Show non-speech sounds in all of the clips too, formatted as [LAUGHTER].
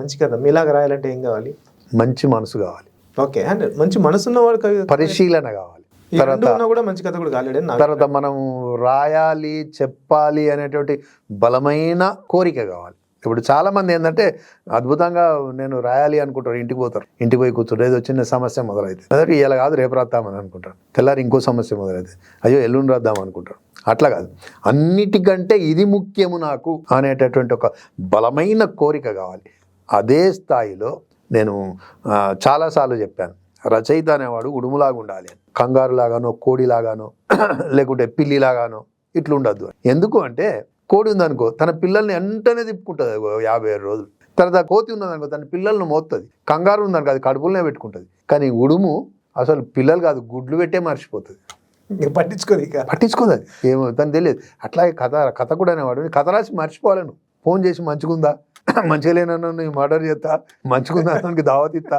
మంచి కథ మీలాగా రాయాలంటే ఏం కావాలి? మంచి మనసు కావాలి. ఓకే. అంటే మంచి మనసున్న వాడు కవి- పరిశీలన కావాలి. తర్వాత కూడా మంచి కథ కూడా కాలేడని నా తర్వాత మనం రాయాలి చెప్పాలి అనేటువంటి బలమైన కోరిక కావాలి. ఇప్పుడు చాలా మంది ఏంటంటే అద్భుతంగా నేను రాయాలి అనుకుంటారు ఇంటికి పోతారు. ఇంటికి పోయి కూర్చుంటారు ఏదో చిన్న సమస్య మొదలైతే. అదే ఇలా కాదు రేపు రాద్దామని అనుకుంటారు. తెల్లారి ఇంకో సమస్య మొదలైతే. అయ్యో ఎల్లుండి రాద్దాం అనుకుంటారు. అట్లా కాదు. అన్నిటికంటే ఇది ముఖ్యము నాకు అనేటటువంటి ఒక బలమైన కోరిక కావాలి. అదే స్థాయిలో నేను చాలాసార్లు చెప్పాను. రచయిత అనేవాడు ఉడుములాగా ఉండాలి అని. కంగారు లాగానో కోడిలాగానో [CLEARS THROAT] లేకుంటే పిల్లిలాగానో ఇట్లా ఉండద్దు ఎందుకు అంటే కోడి ఉందనుకో తన పిల్లల్ని వెంటనే తిప్పుకుంటుంది. యాభై ఆరు రోజులు. తర్వాత కోతి ఉన్నదనుకో తన పిల్లల్ని మోస్తుంది కంగారు ఉందనుకో అది కడుపులోనే పెట్టుకుంటుంది. కానీ ఉడుము అసలు పిల్లలు కాదు గుడ్లు పెట్టే మర్చిపోతుంది. పట్టించుకోదు ఇక. పట్టించుకోదు అది. ఏమో తను తెలియదు. అట్లాగే కథ కథ కూడా అనేవాడు కథ రాసి మర్చిపోవాలి నువ్వు. ఫోన్ చేసి మంచిగుందా? మంచిగా లేనన్ను నేను మర్డర్ చేస్తా మంచిగుందా అతనికి దావత్ ఇస్తా.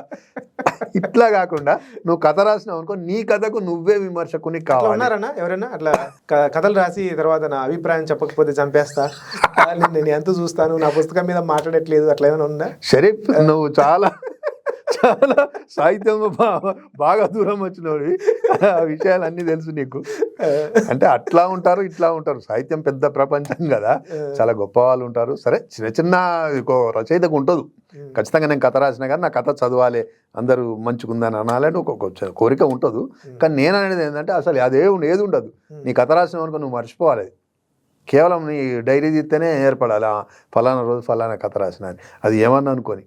ఇట్లా కాకుండా నువ్వు కథ రాసినావు అనుకో నీ కథకు నువ్వే విమర్శకుని అట్లా కావాలి. ఉన్నారన్నా ఎవరైనా అట్లా కథలు రాసి తర్వాత నా అభిప్రాయం చెప్పకపోతే చంపేస్తా. నేను ఎంత చూస్తాను నా పుస్తకం మీద మాట్లాడట్లేదు అట్లా ఏమైనా ఉందా? షరీఫ్ నువ్వు చాలా చాలా సాహిత్యం బాగా దూరం వచ్చినవి ఆ విషయాలు అన్నీ తెలుసు నీకు. అంటే అట్లా ఉంటారు ఇట్లా ఉంటారు. సాహిత్యం పెద్ద ప్రపంచం కదా. చాలా గొప్ప వాళ్ళు ఉంటారు. సరే చిన్న చిన్న రచయితకు ఉంటుంది. ఖచ్చితంగా నేను కథ రాసినా కానీ నా కథ చదవాలి అందరూ మంచిగుందని అనాలని ఒక కోరిక ఉంటుంది. కానీ నేను అనేది ఏంటంటే అసలు అదే ఏది ఉండదు. నీ కథ రాసిన అనుకో నువ్వు మర్చిపోవాలి. కేవలం నీ డైరీ తీస్తేనే ఏర్పడాలి. ఫలానా రోజు ఫలానా కథ రాసిన అది ఏమన్నా అనుకోని.